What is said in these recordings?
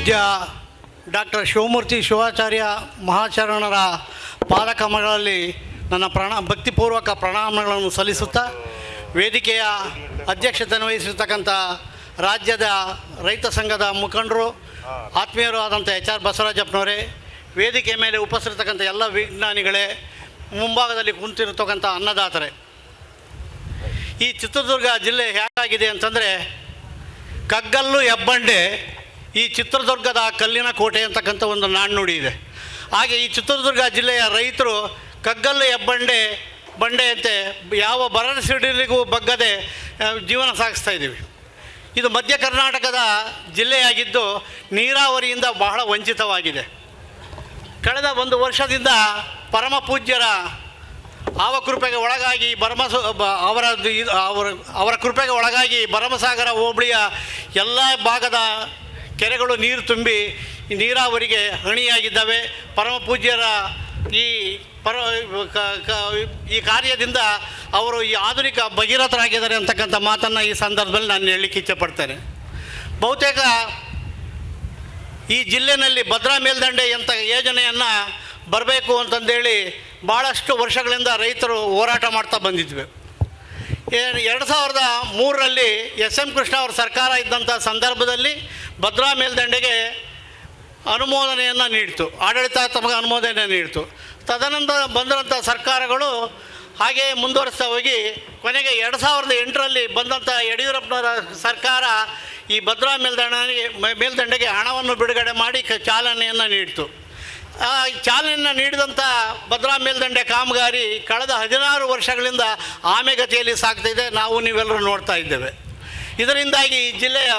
ಪೂಜ್ಯ ಡಾಕ್ಟರ್ ಶಿವಮೂರ್ತಿ ಶಿವಾಚಾರ್ಯ ಮಹಾಚರಣರ ಪಾದಕಮಗಳಲ್ಲಿ ನನ್ನ ಪ್ರಣ, ಭಕ್ತಿಪೂರ್ವಕ ಪ್ರಣಾಮಗಳನ್ನು ಸಲ್ಲಿಸುತ್ತಾ ವೇದಿಕೆಯ ಅಧ್ಯಕ್ಷತೆಯನ್ನು ವಹಿಸಿರ್ತಕ್ಕಂಥ ರಾಜ್ಯದ ರೈತ ಸಂಘದ ಮುಖಂಡರು, ಆತ್ಮೀಯರು ಆದಂಥ ಎಚ್ ಆರ್ ಬಸವರಾಜಪ್ಪನವರೇ, ವೇದಿಕೆ ಮೇಲೆ ಉಪಸ್ಥಿರ್ತಕ್ಕಂಥ ಎಲ್ಲ ವಿಜ್ಞಾನಿಗಳೇ, ಮುಂಭಾಗದಲ್ಲಿ ಕುಂತಿರ್ತಕ್ಕಂಥ ಅನ್ನದಾತರೆ. ಈ ಚಿತ್ರದುರ್ಗ ಜಿಲ್ಲೆ ಹೇಗಾಗಿದೆ ಅಂತಂದರೆ ಕಗ್ಗಲ್ಲು ಹೆಬ್ಬಂಡೆ ಈ ಚಿತ್ರದುರ್ಗದ ಕಲ್ಲಿನ ಕೋಟೆ ಅಂತಕ್ಕಂಥ ಒಂದು ನಾಣ್ಣುಡಿ ಇದೆ. ಹಾಗೆ ಈ ಚಿತ್ರದುರ್ಗ ಜಿಲ್ಲೆಯ ರೈತರು ಕಗ್ಗಲ್ಲು ಹೆಬ್ಬಂಡೆ ಬಂಡೆಯಂತೆ ಯಾವ ಬರ ಸಿಡಿಲಿಗೂ ಬಗ್ಗದೆ ಜೀವನ ಸಾಗಿಸ್ತಾ ಇದ್ದೀವಿ. ಇದು ಮಧ್ಯ ಕರ್ನಾಟಕದ ಜಿಲ್ಲೆಯಾಗಿದ್ದು ನೀರಾವರಿಯಿಂದ ಬಹಳ ವಂಚಿತವಾಗಿದೆ. ಕಳೆದ ಒಂದು ವರ್ಷದಿಂದ ಪರಮ ಪೂಜ್ಯರ ಆವ ಕೃಪೆಗೆ ಒಳಗಾಗಿ ಭರಮಸ ಬ- ಅವರ ಅವರ ಅವರ ಕೃಪೆಗೆ ಒಳಗಾಗಿ ಭರಮಸಾಗರ ಹೋಬಳಿಯ ಎಲ್ಲ ಭಾಗದ ಕೆರೆಗಳು ನೀರು ತುಂಬಿ ನೀರಾವರಿಗೆ ಹಣಿಯಾಗಿದ್ದಾವೆ. ಪರಮ ಪೂಜ್ಯರ ಈ ಪರ ಈ ಕಾರ್ಯದಿಂದ ಅವರು ಈ ಆಧುನಿಕ ಭಗೀರಥರಾಗಿದ್ದಾರೆ ಅಂತಕ್ಕಂಥ ಮಾತನ್ನು ಈ ಸಂದರ್ಭದಲ್ಲಿ ನಾನು ಹೇಳಲಿಕ್ಕೆ ಇಚ್ಛೆಪಡ್ತೇನೆ ಬಹುತೇಕ ಈ ಜಿಲ್ಲೆಯಲ್ಲಿ ಭದ್ರಾ ಮೇಲ್ದಂಡೆ ಅಂತ ಯೋಜನೆಯನ್ನು ಬರಬೇಕು ಅಂತಂದೇಳಿ ಭಾಳಷ್ಟು ವರ್ಷಗಳಿಂದ ರೈತರು ಹೋರಾಟ ಮಾಡ್ತಾ ಬಂದಿದ್ವಿ. ಎರಡು ಸಾವಿರದ ಮೂರರಲ್ಲಿ ಎಸ್ ಎಂ ಕೃಷ್ಣ ಅವರ ಸರ್ಕಾರ ಇದ್ದಂಥ ಸಂದರ್ಭದಲ್ಲಿ ಭದ್ರಾ ಮೇಲ್ದಂಡೆಗೆ ಅನುಮೋದನೆಯನ್ನು ನೀಡಿತು. ಆಡಳಿತಾತ್ಮಕ ಅನುಮೋದನೆ ನೀಡಿತು. ತದನಂತರ ಬಂದಂಥ ಸರ್ಕಾರಗಳು ಹಾಗೆಯೇ ಮುಂದುವರಿಸ್ತಾ ಹೋಗಿ ಕೊನೆಗೆ ಎರಡು ಸಾವಿರದ ಎಂಟರಲ್ಲಿ ಬಂದಂಥ ಯಡಿಯೂರಪ್ಪನವರ ಸರ್ಕಾರ ಈ ಭದ್ರಾ ಮೇಲ್ದಂಡೆಗೆ ಮೇಲ್ದಂಡೆಗೆ ಹಣವನ್ನು ಬಿಡುಗಡೆ ಮಾಡಿ ಚಾಲನೆಯನ್ನು ನೀಡಿತು. ಚಾಲನೆಯನ್ನು ನೀಡಿದಂಥ ಭದ್ರಾ ಮೇಲ್ದಂಡೆ ಕಾಮಗಾರಿ ಕಳೆದ ಹದಿನಾರು ವರ್ಷಗಳಿಂದ ಆಮೆಗತಿಯಲ್ಲಿ ಸಾಗ್ತಿದೆ ನಾವು ನೀವೆಲ್ಲರೂ ನೋಡ್ತಾ ಇದ್ದೇವೆ. ಇದರಿಂದಾಗಿ ಈ ಜಿಲ್ಲೆಯ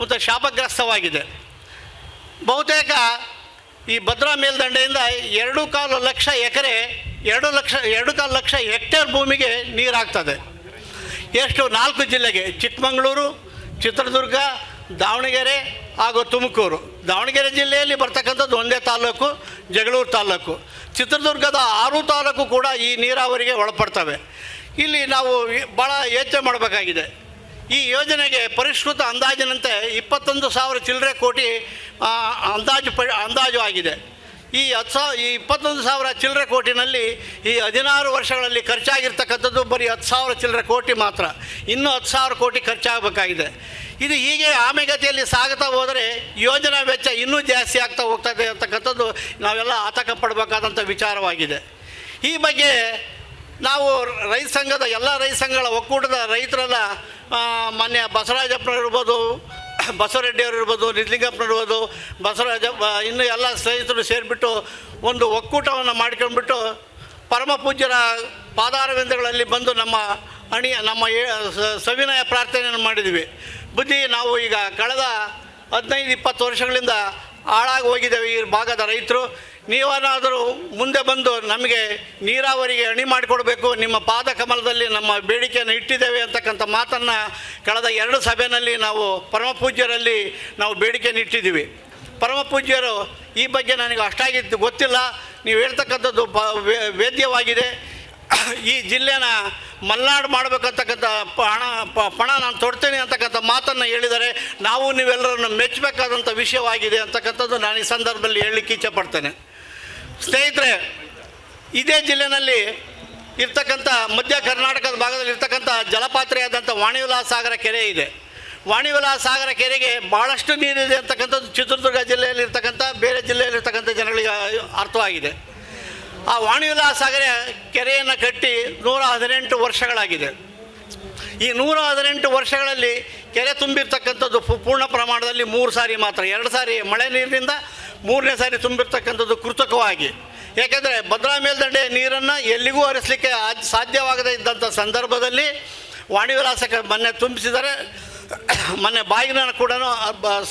ಮತ್ತು ಶಾಪಗ್ರಸ್ತವಾಗಿದೆ. ಬಹುತೇಕ ಈ ಭದ್ರಾ ಮೇಲ್ದಂಡೆಯಿಂದ ಎರಡು ಕಾಲು ಲಕ್ಷ ಎಕರೆ, ಎರಡು ಲಕ್ಷ, ಎರಡು ಕಾಲು ಲಕ್ಷ ಹೆಕ್ಟೇರ್ ಭೂಮಿಗೆ ನೀರಾಗ್ತದೆ. ಎಷ್ಟು? ನಾಲ್ಕು ಜಿಲ್ಲೆಗೆ. ಚಿಕ್ಕಮಗಳೂರು, ಚಿತ್ರದುರ್ಗ ದಾವಣಗೆರೆ ಹಾಗೂ ತುಮಕೂರು. ದಾವಣಗೆರೆ ಜಿಲ್ಲೆಯಲ್ಲಿ ಬರ್ತಕ್ಕಂಥದ್ದು ಒಂದೇ ತಾಲೂಕು, ಜಗಳೂರು ತಾಲೂಕು. ಚಿತ್ರದುರ್ಗದ ಆರು ತಾಲೂಕು ಕೂಡ ಈ ನೀರಾವರಿಗೆ ಒಳಪಡ್ತವೆ. ಇಲ್ಲಿ ನಾವು ಭಾಳ ಯೋಚನೆ ಮಾಡಬೇಕಾಗಿದೆ. ಈ ಯೋಜನೆಗೆ ಪರಿಷ್ಕೃತ ಅಂದಾಜಿನಂತೆ ಇಪ್ಪತ್ತೊಂದು ಸಾವಿರ ಚಿಲ್ಲರೆ ಕೋಟಿ ಅಂದಾಜು ಪ ಅಂದಾಜು ಆಗಿದೆ. ಈ ಹತ್ತು ಸಾವಿರ ಈ ಇಪ್ಪತ್ತೊಂದು ಸಾವಿರ ಚಿಲ್ಲರೆ ಕೋಟಿನಲ್ಲಿ ಈ ಹದಿನಾರು ವರ್ಷಗಳಲ್ಲಿ ಖರ್ಚಾಗಿರ್ತಕ್ಕಂಥದ್ದು ಬರೀ ಹತ್ತು ಸಾವಿರ ಚಿಲ್ಲರೆ ಕೋಟಿ ಮಾತ್ರ. ಇನ್ನೂ ಹತ್ತು ಸಾವಿರ ಕೋಟಿ ಖರ್ಚಾಗಬೇಕಾಗಿದೆ. ಇದು ಹೀಗೆ ಆಮೆಗತಿಯಲ್ಲಿ ಸಾಗುತ್ತಾ ಹೋದರೆ ಯೋಜನಾ ವೆಚ್ಚ ಇನ್ನೂ ಜಾಸ್ತಿ ಆಗ್ತಾ ಹೋಗ್ತದೆ ಅಂತಕ್ಕಂಥದ್ದು ನಾವೆಲ್ಲ ಆತಂಕ ಪಡಬೇಕಾದಂಥ ವಿಚಾರವಾಗಿದೆ. ಈ ಬಗ್ಗೆ ನಾವು ರೈತ ಸಂಘದ, ಎಲ್ಲ ರೈತ ಸಂಘಗಳ ಒಕ್ಕೂಟದ ರೈತರೆಲ್ಲ ಮಾನ್ಯ ಬಸವರಾಜಪ್ಪನವ್ರು ಇರ್ಬೋದು ಬಸವರೆಡ್ಡಿಯವರು ಇರ್ಬೋದು ನಿಜಲಿಂಗಪ್ಪನ ಇರ್ಬೋದು, ಬಸವರಾಜ ಇನ್ನು ಎಲ್ಲ ಸ್ನೇಹಿತರು ಸೇರಿಬಿಟ್ಟು ಒಂದು ಒಕ್ಕೂಟವನ್ನು ಮಾಡ್ಕೊಂಡ್ಬಿಟ್ಟು ಪರಮ ಪೂಜ್ಯರ ಬಂದು ನಮ್ಮ ಅಣಿ, ನಮ್ಮ ಸವಿನಯ ಪ್ರಾರ್ಥನೆಯನ್ನು ಮಾಡಿದ್ವಿ. ಬುದ್ಧಿ, ನಾವು ಈಗ ಕಳೆದ ಹದಿನೈದು, ಇಪ್ಪತ್ತು ವರ್ಷಗಳಿಂದ ಹಾಳಾಗಿ ಹೋಗಿದ್ದೇವೆ ಈ ಭಾಗದ ರೈತರು. ನೀವೇನಾದರೂ ಮುಂದೆ ಬಂದು ನಮಗೆ ನೀರಾವರಿಗೆ ಅಣಿ ಮಾಡಿಕೊಡಬೇಕು, ನಿಮ್ಮ ಪಾದ ಕಮಲದಲ್ಲಿ ನಮ್ಮ ಬೇಡಿಕೆಯನ್ನು ಇಟ್ಟಿದ್ದೇವೆ ಅಂತಕ್ಕಂಥ ಮಾತನ್ನು ಕಳೆದ ಎರಡು ಸಭೆಯಲ್ಲಿ ನಾವು ಪರಮ ಪೂಜ್ಯರಲ್ಲಿ ನಾವು ಬೇಡಿಕೆಯನ್ನು ಇಟ್ಟಿದ್ದೀವಿ. ಪರಮ ಪೂಜ್ಯರು ಈ ಬಗ್ಗೆ ನನಗೆ ಅಷ್ಟಾಗಿ ಗೊತ್ತಿಲ್ಲ. ನೀವು ಹೇಳ್ತಕ್ಕಂಥದ್ದು ಪ ವೇದ್ಯವಾಗಿದೆ. ಈ ಜಿಲ್ಲೆನ ಮಲ್ನಾಡು ಮಾಡಬೇಕಂತಕ್ಕಂಥ ಹಣ ಪಣ ನಾನು ತೊಡ್ತೇನೆ ಅಂತಕ್ಕಂಥ ಮಾತನ್ನು ಹೇಳಿದರೆ ನಾವು ನೀವೆಲ್ಲರನ್ನು ಮೆಚ್ಚಬೇಕಾದಂಥ ವಿಷಯವಾಗಿದೆ ಅಂತಕ್ಕಂಥದ್ದು ನಾನು ಈ ಸಂದರ್ಭದಲ್ಲಿ ಹೇಳಲಿಕ್ಕೆ ಇಚ್ಛೆಪಡ್ತೇನೆ ಸ್ನೇಹಿತರೆ, ಇದೇ ಜಿಲ್ಲೆನಲ್ಲಿ ಇರ್ತಕ್ಕಂಥ ಮಧ್ಯ ಕರ್ನಾಟಕದ ಭಾಗದಲ್ಲಿ ಇರ್ತಕ್ಕಂಥ ಜಲಪಾತ್ರೆಯಾದಂಥ ವಾಣಿವಿಲಾಸ ಸಾಗರ ಕೆರೆ ಇದೆ. ವಾಣಿವಿಲಾಸ ಸಾಗರ ಕೆರೆಗೆ ಭಾಳಷ್ಟು ನೀರಿದೆ ಅಂತಕ್ಕಂಥದ್ದು ಚಿತ್ರದುರ್ಗ ಜಿಲ್ಲೆಯಲ್ಲಿ ಇರ್ತಕ್ಕಂಥ ಬೇರೆ ಜಿಲ್ಲೆಯಲ್ಲಿ ಇರ್ತಕ್ಕಂಥ ಜನಗಳಿಗೆ ಅರ್ಥವಾಗಿದೆ. ಆ ವಾಣಿವಿಲಾಸ ಸಾಗರ ಕೆರೆಯನ್ನು ಕಟ್ಟಿ ನೂರ ಹದಿನೆಂಟು ವರ್ಷಗಳಾಗಿದೆ. ಈ ನೂರ ಹದಿನೆಂಟು ವರ್ಷಗಳಲ್ಲಿ ಕೆರೆ ತುಂಬಿರ್ತಕ್ಕಂಥದ್ದು ಪೂರ್ಣ ಪ್ರಮಾಣದಲ್ಲಿ ಮೂರು ಸಾರಿ ಮಾತ್ರ. ಎರಡು ಸಾರಿ ಮಳೆ ನೀರಿನಿಂದ ಮೂರನೇ ಸಾರಿ ತುಂಬಿರ್ತಕ್ಕಂಥದ್ದು ಕೃತಕವಾಗಿ. ಯಾಕೆಂದರೆ ಭದ್ರಾ ಮೇಲ್ದಂಡೆ ನೀರನ್ನು ಎಲ್ಲಿಗೂ ಹರಿಸಲಿಕ್ಕೆ ಸಾಧ್ಯವಾಗದೇ ಇದ್ದಂಥ ಸಂದರ್ಭದಲ್ಲಿ ವಾಣಿವಿಲಾಸಕ್ಕೆ ಮೊನ್ನೆ ತುಂಬಿಸಿದರೆ ಮೊನ್ನೆ ಬಾಯಿನ ಕೂಡ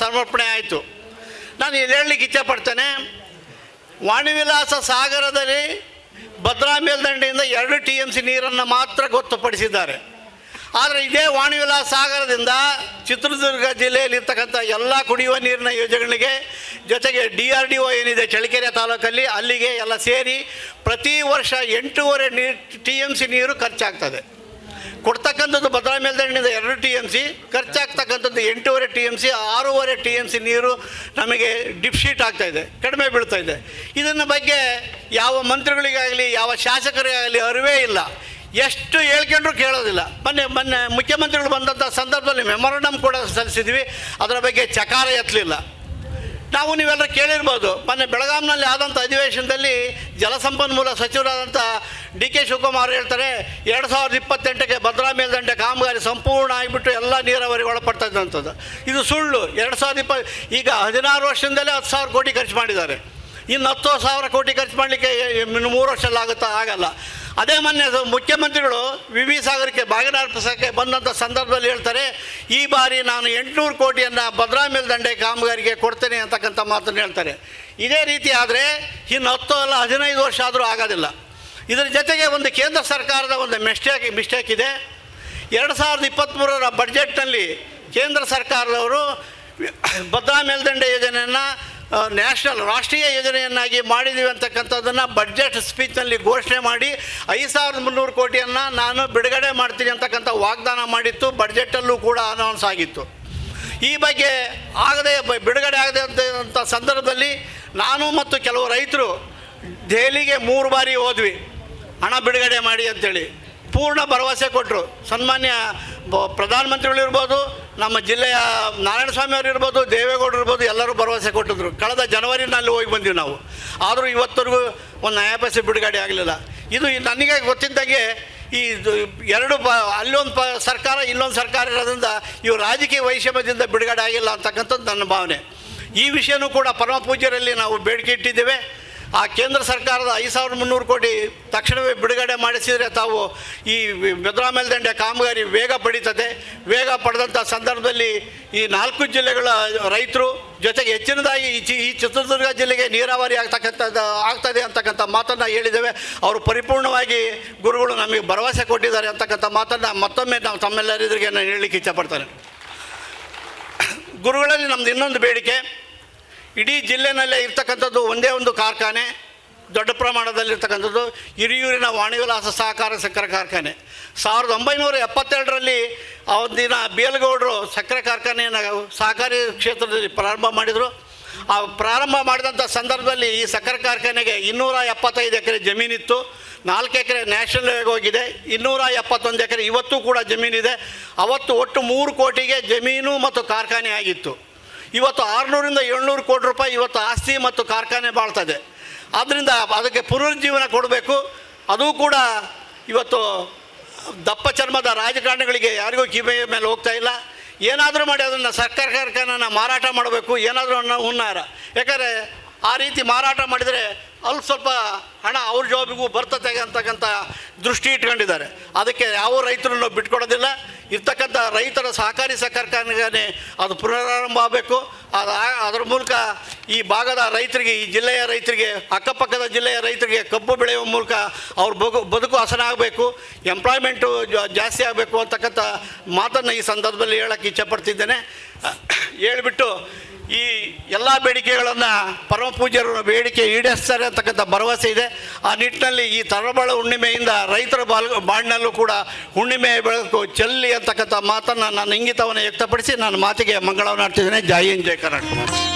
ಸಮರ್ಪಣೆ ಆಯಿತು. ನಾನು ಇಲ್ಲಿ ಹೇಳಲಿಕ್ಕೆ ಇಚ್ಛೆಪಡ್ತೇನೆ ವಾಣಿವಿಲಾಸ ಸಾಗರದಲ್ಲಿ ಭದ್ರಾ ಮೇಲ್ದಂಡೆಯಿಂದ ಎರಡು ಟಿ ಎಂ ಸಿ ನೀರನ್ನು ಮಾತ್ರ ಗೊತ್ತುಪಡಿಸಿದ್ದಾರೆ. ಆದರೆ ಇದೇ ವಾಣಿವಿಲಾಸ ಸಾಗರದಿಂದ ಚಿತ್ರದುರ್ಗ ಜಿಲ್ಲೆಯಲ್ಲಿ ಇರ್ತಕ್ಕಂಥ ಎಲ್ಲ ಕುಡಿಯುವ ನೀರಿನ ಯೋಜನೆಗಳಿಗೆ ಜೊತೆಗೆ ಡಿ ಆರ್ ಡಿ ಒ ಏನಿದೆ ಚಳ್ಳಕೆರೆ ತಾಲೂಕಲ್ಲಿ, ಅಲ್ಲಿಗೆ ಎಲ್ಲ ಸೇರಿ ಪ್ರತಿ ವರ್ಷ ಎಂಟೂವರೆ ನೀರು ಟಿ ಎಂ ಸಿ ನೀರು ಖರ್ಚಾಗ್ತದೆ. ಕೊಡ್ತಕ್ಕಂಥದ್ದು ಭದ್ರಾ ಮೇಲ್ದಂಡೆಯಿಂದ ಎರಡು ಟಿ ಎಂ ಸಿ, ಖರ್ಚಾಗ್ತಕ್ಕಂಥದ್ದು ಎಂಟೂವರೆ ಟಿ ಎಂ ಸಿ, ಆರೂವರೆ ಟಿ ಎಂ ಸಿ ನೀರು ನಮಗೆ ಡಿಪ್ಶೀಟ್ ಇದೆ, ಕಡಿಮೆ ಬೀಳ್ತಾ ಇದೆ. ಇದನ್ನ ಬಗ್ಗೆ ಯಾವ ಮಂತ್ರಿಗಳಿಗಾಗಲಿ, ಯಾವ ಶಾಸಕರಿಗಾಗಲಿ ಅರಿವೇ ಇಲ್ಲ. ಎಷ್ಟು ಹೇಳ್ಕೊಂಡ್ರು ಕೇಳೋದಿಲ್ಲ. ಮೊನ್ನೆ ಮೊನ್ನೆ ಮುಖ್ಯಮಂತ್ರಿಗಳು ಬಂದಂಥ ಸಂದರ್ಭದಲ್ಲಿ ಮೆಮೊರಂಡಮ್ ಕೂಡ ಸಲ್ಲಿಸಿದ್ವಿ. ಅದರ ಬಗ್ಗೆ ಚಕಾರ ಎತ್ತಲಿಲ್ಲ. ನಾವು ನೀವೆಲ್ಲರೂ ಕೇಳಿರ್ಬೋದು, ಮೊನ್ನೆ ಬೆಳಗಾಂನಲ್ಲಿ ಆದಂಥ ಅಧಿವೇಶನದಲ್ಲಿ ಜಲಸಂಪನ್ಮೂಲ ಸಚಿವರಾದಂಥ ಡಿ ಕೆ ಶಿವಕುಮಾರ್ ಹೇಳ್ತಾರೆ, ಎರಡು ಸಾವಿರದ ಇಪ್ಪತ್ತೆಂಟಕ್ಕೆ ಭದ್ರಾ ಮೇಲ್ದಂಡೆ ಕಾಮಗಾರಿ ಸಂಪೂರ್ಣ ಆಗಿಬಿಟ್ಟು ಎಲ್ಲ ನೀರಾವರಿ ಒಳಪಡ್ತಾ ಇದು ಸುಳ್ಳು. ಎರಡು ಸಾವಿರದ ಇಪ್ಪ, ಈಗ ಹದಿನಾರು ವರ್ಷದಿಂದಲೇ ಹತ್ತು ಸಾವಿರ ಕೋಟಿ ಖರ್ಚು ಮಾಡಿದ್ದಾರೆ. ಇನ್ನು ಹತ್ತು ಸಾವಿರ ಕೋಟಿ ಖರ್ಚು ಮಾಡಲಿಕ್ಕೆ ಇನ್ನು ಮೂರು ವರ್ಷ ಆಗುತ್ತಾ ಆಗಲ್ಲ. ಅದೇ ಮೊನ್ನೆ ಮುಖ್ಯಮಂತ್ರಿಗಳು ವಿ ವಿ ಸಾಗರಕ್ಕೆ ಬಾಗಿನಾರ್ಪಿಸೋಕ್ಕೆ ಬಂದಂಥ ಸಂದರ್ಭದಲ್ಲಿ ಹೇಳ್ತಾರೆ, ಈ ಬಾರಿ ನಾನು ಎಂಟುನೂರು ಕೋಟಿಯನ್ನು ಭದ್ರಾ ಮೇಲ್ದಂಡೆ ಕಾಮಗಾರಿಗೆ ಕೊಡ್ತೇನೆ ಅಂತಕ್ಕಂಥ ಮಾತನ್ನು ಹೇಳ್ತಾರೆ. ಇದೇ ರೀತಿ ಆದರೆ ಇನ್ನು ಹತ್ತು ಅಲ್ಲ ಹದಿನೈದು ವರ್ಷ ಆದರೂ ಆಗೋದಿಲ್ಲ. ಇದರ ಜೊತೆಗೆ ಒಂದು ಕೇಂದ್ರ ಸರ್ಕಾರದ ಒಂದು ಮಿಸ್ಟೇಕ್ ಮಿಸ್ಟೇಕ್ ಇದೆ. ಎರಡು ಸಾವಿರದ ಇಪ್ಪತ್ತ್ಮೂರರ ಬಡ್ಜೆಟ್ನಲ್ಲಿ ಕೇಂದ್ರ ಸರ್ಕಾರದವರು ಭದ್ರಾ ಮೇಲ್ದಂಡೆ ಯೋಜನೆಯನ್ನು ನ್ಯಾಷನಲ್ ರಾಷ್ಟ್ರೀಯ ಯೋಜನೆಯನ್ನಾಗಿ ಮಾಡಿದ್ದೀವಿ ಅಂತಕ್ಕಂಥದ್ದನ್ನು ಬಡ್ಜೆಟ್ ಸ್ಪೀಚ್ನಲ್ಲಿ ಘೋಷಣೆ ಮಾಡಿ ಐದು ಸಾವಿರದ ಮುನ್ನೂರು ಕೋಟಿಯನ್ನು ನಾನು ಬಿಡುಗಡೆ ಮಾಡ್ತೀನಿ ಅಂತಕ್ಕಂಥ ವಾಗ್ದಾನ ಮಾಡಿತ್ತು. ಬಡ್ಜೆಟಲ್ಲೂ ಕೂಡ ಅನೌನ್ಸ್ ಆಗಿತ್ತು. ಈ ಬಗ್ಗೆ ಆಗದೆ ಬಿಡುಗಡೆ ಆಗದೆ ಅಂತ ಸಂದರ್ಭದಲ್ಲಿ ನಾನು ಮತ್ತು ಕೆಲವು ರೈತರು ದೆಹಲಿಗೆ ಮೂರು ಬಾರಿ ಹೋದ್ವಿ. ಹಣ ಬಿಡುಗಡೆ ಮಾಡಿ ಅಂತೇಳಿ. ಪೂರ್ಣ ಭರವಸೆ ಕೊಟ್ಟರು ಸನ್ಮಾನ್ಯ ಪ್ರಧಾನಮಂತ್ರಿಗಳಿರ್ಬೋದು ನಮ್ಮ ಜಿಲ್ಲೆಯ ನಾರಾಯಣಸ್ವಾಮಿ ಅವರು ಇರ್ಬೋದು, ದೇವೇಗೌಡರು ಇರ್ಬೋದು, ಎಲ್ಲರೂ ಭರವಸೆ ಕೊಟ್ಟಿದ್ರು. ಕಳೆದ ಜನವರಿನಲ್ಲಿ ಹೋಗಿ ಬಂದೀವಿ ನಾವು. ಆದರೂ ಇವತ್ತರೆಗೂ ಒಂದು ನ್ಯಾಯ ಪೈಸೆ ಬಿಡುಗಡೆ ಆಗಲಿಲ್ಲ. ಇದು ನನಗೆ ಗೊತ್ತಿದ್ದಂಗೆ ಈ ಎರಡು ಪ, ಅಲ್ಲೊಂದು ಪ, ಸರ್ಕಾರ ಇಲ್ಲೊಂದು ಸರ್ಕಾರ ಇರೋದ್ರಿಂದ ಇವು ರಾಜಕೀಯ ವೈಷಮ್ಯದಿಂದ ಬಿಡುಗಡೆ ಆಗಿಲ್ಲ ಅಂತಕ್ಕಂಥದ್ದು ನನ್ನ ಭಾವನೆ. ಈ ವಿಷಯನೂ ಕೂಡ ಪರಮ ಪೂಜ್ಯರಲ್ಲಿ ನಾವು ಬೇಡಿಕೆ ಇಟ್ಟಿದ್ದೇವೆ. ಆ ಕೇಂದ್ರ ಸರ್ಕಾರದ ಐದು ಸಾವಿರದ ಮುನ್ನೂರು ಕೋಟಿ ತಕ್ಷಣವೇ ಬಿಡುಗಡೆ ಮಾಡಿಸಿದರೆ ತಾವು ಈ ಭದ್ರಾ ಮೇಲ್ದಂಡೆ ಕಾಮಗಾರಿ ವೇಗ ಪಡೀತದೆ. ವೇಗ ಪಡೆದಂಥ ಸಂದರ್ಭದಲ್ಲಿ ಈ ನಾಲ್ಕು ಜಿಲ್ಲೆಗಳ ರೈತರು ಜೊತೆಗೆ ಹೆಚ್ಚಿನದಾಗಿ ಈ ಚಿ ಈ ಚಿತ್ರದುರ್ಗ ಜಿಲ್ಲೆಗೆ ನೀರಾವರಿ ಆಗ್ತಕ್ಕಂಥದ್ದು ಆಗ್ತದೆ ಅಂತಕ್ಕಂಥ ಮಾತನ್ನು ಹೇಳಿದ್ದೇವೆ. ಅವರು ಪರಿಪೂರ್ಣವಾಗಿ ಗುರುಗಳು ನಮಗೆ ಭರವಸೆ ಕೊಟ್ಟಿದ್ದಾರೆ ಅಂತಕ್ಕಂಥ ಮಾತನ್ನು ಮತ್ತೊಮ್ಮೆ ನಾವು ತಮ್ಮೆಲ್ಲರಿದ್ರಿಗೆ ನಾನು ಹೇಳಲಿಕ್ಕೆ ಇಚ್ಛಪಡ್ತೇನೆ ಗುರುಗಳಲ್ಲಿ ನಮ್ಮದು ಇನ್ನೊಂದು ಬೇಡಿಕೆ ಇಡೀ ಜಿಲ್ಲೆನಲ್ಲೇ ಇರ್ತಕ್ಕಂಥದ್ದು ಒಂದೇ ಒಂದು ಕಾರ್ಖಾನೆ, ದೊಡ್ಡ ಪ್ರಮಾಣದಲ್ಲಿರ್ತಕ್ಕಂಥದ್ದು ಹಿರಿಯೂರಿನ ವಾಣಿವಿಲಾಸ ಸಹಕಾರ ಸಕ್ಕರೆ ಕಾರ್ಖಾನೆ. ಸಾವಿರದ ಒಂಬೈನೂರ ಎಪ್ಪತ್ತೆರಡರಲ್ಲಿ ಅವತ್ತಿನ ಬೇಲ್ಗೌಡರು ಸಕ್ಕರೆ ಕಾರ್ಖಾನೆಯನ್ನು ಸಹಕಾರಿ ಕ್ಷೇತ್ರದಲ್ಲಿ ಪ್ರಾರಂಭ ಮಾಡಿದರು. ಆ ಪ್ರಾರಂಭ ಮಾಡಿದಂಥ ಸಂದರ್ಭದಲ್ಲಿ ಈ ಸಕ್ಕರೆ ಕಾರ್ಖಾನೆಗೆ ಇನ್ನೂರ ಎಪ್ಪತ್ತೈದು ಎಕರೆ ಜಮೀನಿತ್ತು. ನಾಲ್ಕು ಎಕರೆ ನ್ಯಾಷನಲ್ ಲೆವೆಲ್ಗೆ ಹೋಗಿದೆ. ಇನ್ನೂರ ಎಪ್ಪತ್ತೊಂದು ಎಕರೆ ಇವತ್ತು ಕೂಡ ಜಮೀನಿದೆ. ಅವತ್ತು ಒಟ್ಟು ಮೂರು ಕೋಟಿಗೆ ಜಮೀನು ಮತ್ತು ಕಾರ್ಖಾನೆ ಆಗಿತ್ತು. ಇವತ್ತು ಆರುನೂರಿಂದ ಏಳ್ನೂರು ಕೋಟಿ ರೂಪಾಯಿ ಇವತ್ತು ಆಸ್ತಿ ಮತ್ತು ಕಾರ್ಖಾನೆ ಬಾಳ್ತದೆ. ಆದ್ದರಿಂದ ಅದಕ್ಕೆ ಪುನರುಜ್ಜೀವನ ಕೊಡಬೇಕು. ಅದು ಕೂಡ ಇವತ್ತು ದಪ್ಪ ಚರ್ಮದ ರಾಜಕಾರಣಿಗಳಿಗೆ ಯಾರಿಗೂ ಕಿವಿಯ ಮೇಲೆ ಹೋಗ್ತಾ ಇಲ್ಲ. ಏನಾದರೂ ಮಾಡಿ ಅದನ್ನು ಸರ್ಕಾರ ಕಾರ್ಖಾನೆನ ಮಾರಾಟ ಮಾಡಬೇಕು. ಏನಾದರೂ ಅನ್ನೋ ಹುನ್ನಾರ. ಯಾಕಂದರೆ ಆ ರೀತಿ ಮಾರಾಟ ಮಾಡಿದರೆ ಅಲ್ಲಿ ಸ್ವಲ್ಪ ಹಣ ಅವ್ರ ಜಾಬಿಗೂ ಬರ್ತದೆ ಅಂತಕ್ಕಂಥ ದೃಷ್ಟಿ ಇಟ್ಕೊಂಡಿದ್ದಾರೆ. ಅದಕ್ಕೆ ಯಾವ ರೈತರನ್ನು ಬಿಟ್ಕೊಡೋದಿಲ್ಲ. ಇರ್ತಕ್ಕಂಥ ರೈತರ ಸಹಕಾರಿ ಸಹಕಾರ ಕಾರ್ಖಾನೆ ಅದು ಪುನರಾರಂಭ ಆಗಬೇಕು. ಅದು ಅದರ ಮೂಲಕ ಈ ಭಾಗದ ರೈತರಿಗೆ, ಈ ಜಿಲ್ಲೆಯ ರೈತರಿಗೆ, ಅಕ್ಕಪಕ್ಕದ ಜಿಲ್ಲೆಯ ರೈತರಿಗೆ ಕಬ್ಬು ಬೆಳೆಯುವ ಮೂಲಕ ಅವ್ರ ಬಗು, ಬದುಕು ಹಸನ ಆಗಬೇಕು. ಎಂಪ್ಲಾಯ್ಮೆಂಟು ಜಾಸ್ತಿ ಆಗಬೇಕು ಅಂತಕ್ಕಂಥ ಮಾತನ್ನು ಈ ಸಂದರ್ಭದಲ್ಲಿ ಹೇಳೋಕ್ಕೆ ಇಚ್ಛೆಪಡ್ತಿದ್ದೇನೆ ಹೇಳಿಬಿಟ್ಟು ಈ ಎಲ್ಲ ಬೇಡಿಕೆಗಳನ್ನು ಪರಮ ಪೂಜ್ಯರು ಬೇಡಿಕೆ ಈಡೇರಿಸ್ತಾರೆ ಅಂತಕ್ಕಂಥ ಭರವಸೆ ಇದೆ. ಆ ನಿಟ್ಟಿನಲ್ಲಿ ಈ ತರಬಳ ಹುಣ್ಣಿಮೆಯಿಂದ ರೈತರ ಬಾಲ್ ಬಾಳಿನಲ್ಲೂ ಕೂಡ ಹುಣ್ಣಿಮೆ ಬೆಳಕು ಚೆಲ್ಲಿ ಅಂತಕ್ಕಂಥ ಮಾತನ್ನು ನಾನು ಇಂಗಿತವನ್ನು ವ್ಯಕ್ತಪಡಿಸಿ ನಾನು ಮಾತಿಗೆ ಮಂಗಳವನ್ನು ಆಡ್ತಿದ್ದೇನೆ ಜೈ ಹಿಂದ್, ಜೈ ಕರ್ನಾಟಕ.